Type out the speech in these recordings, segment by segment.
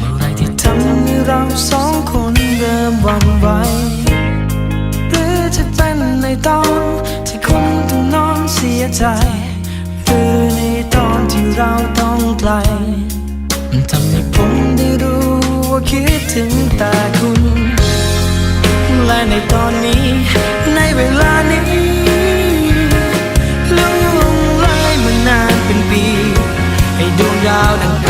อะไรที่ทำให้เราสองคนเริ่มหวันไหวหรือจะเป็นในตอนที่คุณต้องนอนเสียใจหรือในตอนที่เราต้องไกลมันทำให้ผมได้รู้ว่าคิดถึงแต่คุณและในตอนนี้ในเวลานี้ล่วงเลมานานเป็นปี ให้ดวงดาวนั้น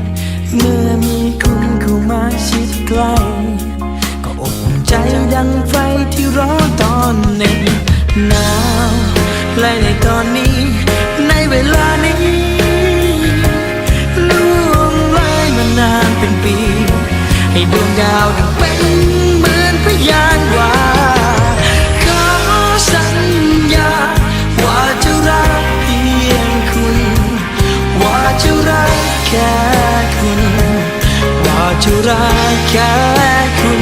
เมื่อมีคุณเข้ามาชิดใกล้ก็อบอุ่นใจดังไฟที่ร้อนตอนหนึ่งหนาวและในตอนนี้ ในเวลานี้ล่วงเลยมานานเป็นปี ให้ดวงดาวดังเป็น จะรักแค่คุณ